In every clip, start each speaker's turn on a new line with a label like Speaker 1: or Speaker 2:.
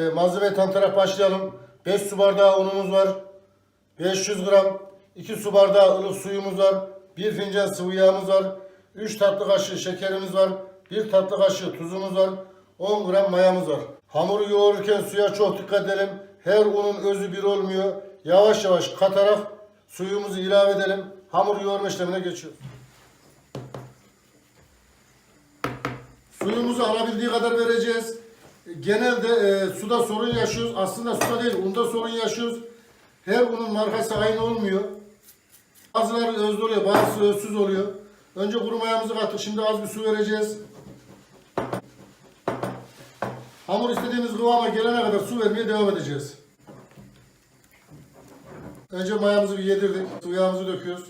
Speaker 1: E, malzeme tanıtarak başlayalım. 5 su bardağı unumuz var. 500 gram. 2 su bardağı ılık suyumuz var. 1 fincan sıvı yağımız var. 3 tatlı kaşığı şekerimiz var. 1 tatlı kaşığı tuzumuz var. 10 gram mayamız var. Hamuru yoğururken suya çok dikkat edelim. Her unun özü bir olmuyor. Yavaş yavaş katarak suyumuzu ilave edelim. Hamur yoğurma işlemine geçiyoruz. Suyumuzu alabildiği kadar vereceğiz. Genelde e, suda sorun yaşıyoruz. Aslında suda değil, unda sorun yaşıyoruz. Her unun markası aynı olmuyor. Bazıları özlü oluyor, bazısı özsüz oluyor. Önce kuru mayamızı kattık. Şimdi az bir su vereceğiz. Hamur istediğimiz kıvama gelene kadar su vermeye devam edeceğiz. Önce mayamızı bir yedirdik. Sıvı yağımızı döküyoruz.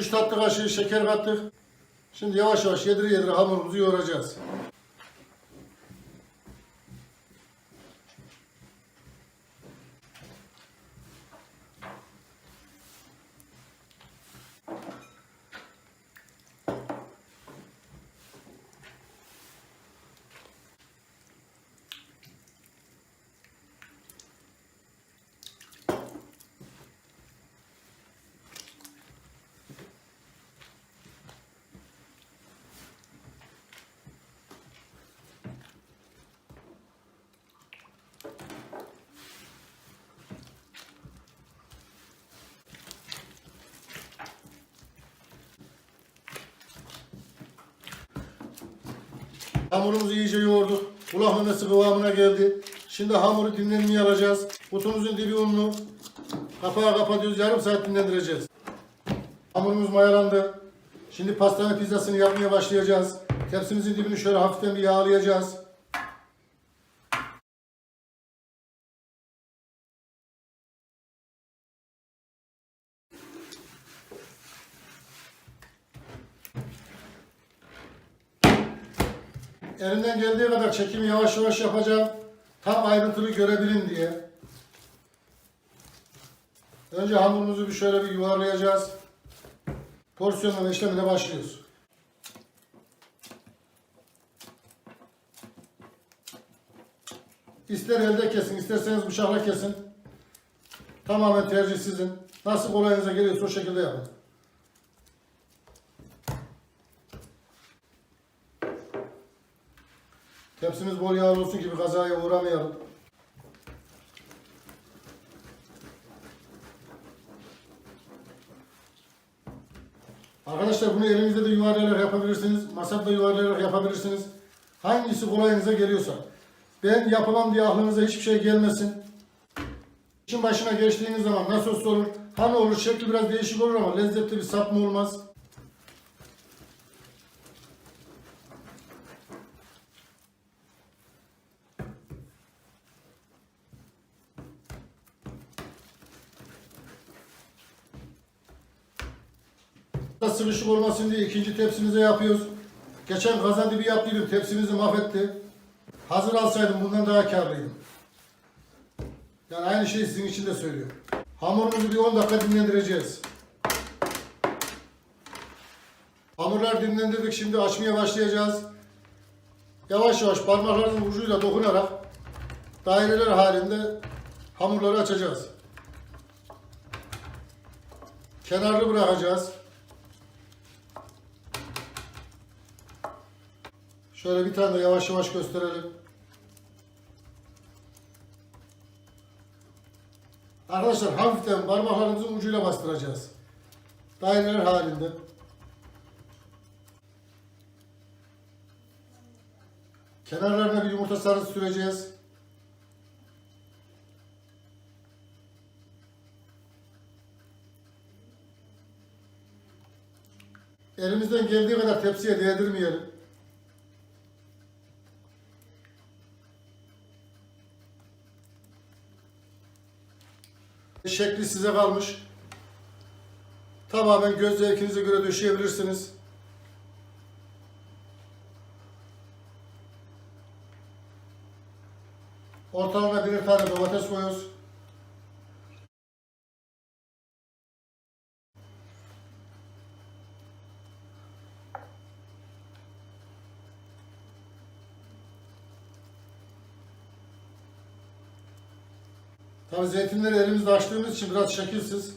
Speaker 1: Üç tatlı kaşığı şeker kattık. Şimdi yavaş yavaş yedire yedire hamurumuzu yoğuracağız. Hamurumuzu iyice yoğurduk. Kulak memesi kıvamına geldi. Şimdi hamuru dinlenmeye alacağız. Kutumuzun dibi unlu. Kapağı kapatıyoruz. Yarım saat dinlendireceğiz. Hamurumuz mayalandı. Şimdi pastane pizzasını yapmaya başlayacağız. Tepsimizin dibini şöyle hafiften bir yağlayacağız. Elimden geldiği kadar çekimi yavaş yavaş yapacağım. Tam ayrıntılı görebilin diye. Önce hamurumuzu bir şöyle bir yuvarlayacağız. Porsiyonlama işlemine başlıyoruz. İster elde kesin, isterseniz bıçakla kesin. Tamamen tercih sizin. Nasıl kolayınıza geliyorsa o şekilde yapın. Tepsimiz bol yağlı olsun ki bir kazaya uğramayalım. Arkadaşlar bunu elinizde de yuvarlayarak yapabilirsiniz. Masada yuvarlayarak yapabilirsiniz. Hangisi kolayınıza geliyorsa. Ben yapamam diye aklınıza hiçbir şey gelmesin. İşin başına geçtiğiniz zaman nasıl olur. Hani olur şekli biraz değişik olur ama lezzetli bir sapma olmaz. Da sıkışık olmasın diye ikinci tepsimize yapıyoruz. Geçen kazan dibi yaptıydım. Tepsimizi mahvetti. Hazır alsaydım bundan daha karlıydım. Yani aynı şeyi sizin için de söylüyorum. Hamurumuzu bir 10 dakika dinlendireceğiz. Hamurlar dinlendirdik. Şimdi açmaya başlayacağız. Yavaş yavaş parmaklarımızın ucuyla dokunarak daireler halinde hamurları açacağız. Kenarlı bırakacağız. Şöyle bir tane de yavaş yavaş gösterelim. Arkadaşlar hafiften parmaklarımızın ucuyla bastıracağız. Daireler halinde. Kenarlarına bir yumurta sarısı süreceğiz. Elimizden geldiği kadar tepsiye değdirmeyelim. Şekli size kalmış. Tamamen göz zevkinize göre döşeyebilirsiniz. Ortalama birer tane domates koyuyoruz. Tabi zeytinleri elimizde açtığımız için biraz şekilsiz.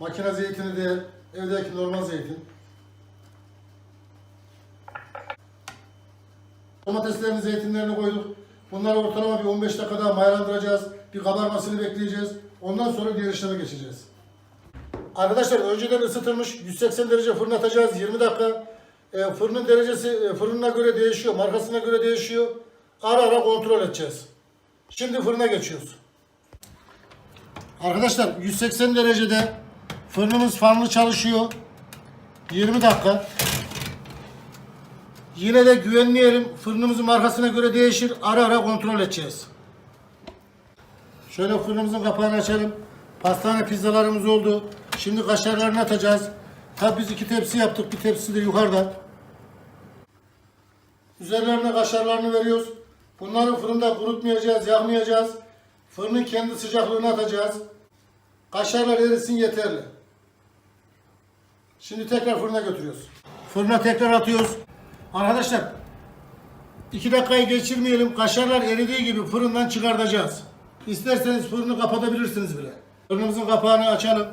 Speaker 1: Makine zeytini değil, evdeki normal zeytin. Domateslerin zeytinlerini koyduk. Bunları ortalama bir 15 dakika daha. Bir kabarmasını bekleyeceğiz. Ondan sonra diğer işleme geçeceğiz. Arkadaşlar önceden ısıtılmış 180 derece fırın atacağız 20 dakika. E, fırının derecesi e, fırınına göre değişiyor, markasına göre değişiyor. Ara ara kontrol edeceğiz. Şimdi fırına geçiyoruz. Arkadaşlar 180 derecede fırınımız fanlı çalışıyor. 20 dakika. Yine de güvenleyelim. Fırınımızın markasına göre değişir. Ara ara kontrol edeceğiz. Şöyle fırınımızın kapağını açalım. Pastane pizzalarımız oldu. Şimdi kaşarlarını atacağız. Tabi biz iki tepsi yaptık. Bir tepsi de yukarıda. Üzerlerine kaşarlarını veriyoruz. Bunları fırında kurutmayacağız, yakmayacağız. Fırının kendi sıcaklığını atacağız. Kaşarlar erisin yeterli. Şimdi tekrar fırına götürüyoruz. Fırına tekrar atıyoruz. Arkadaşlar 2 dakikayı geçirmeyelim. Kaşarlar eridiği gibi fırından çıkartacağız. İsterseniz fırını kapatabilirsiniz bile. Fırınımızın kapağını açalım.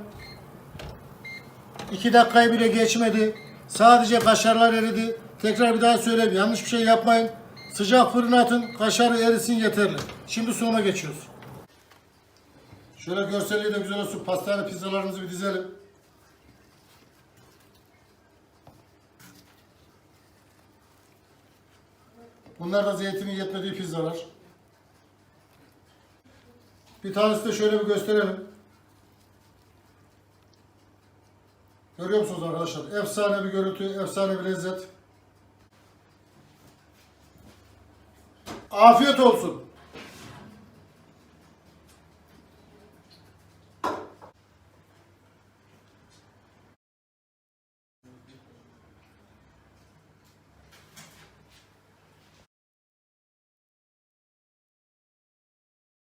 Speaker 1: 2 dakikayı bile geçmedi. Sadece kaşarlar eridi. Tekrar bir daha söyleyeyim. Yanlış bir şey yapmayın. Sıcak fırına atın. Kaşarı erisin yeterli. Şimdi sonuna geçiyoruz. Şöyle görselliği de güzel olsun. Pastane pizzalarımızı bir dizelim. Bunlar da zeytinin yetmediği pizzalar. Bir tanesi de şöyle bir gösterelim. Görüyor musunuz arkadaşlar? Efsane bir görüntü, efsane bir lezzet. Afiyet olsun.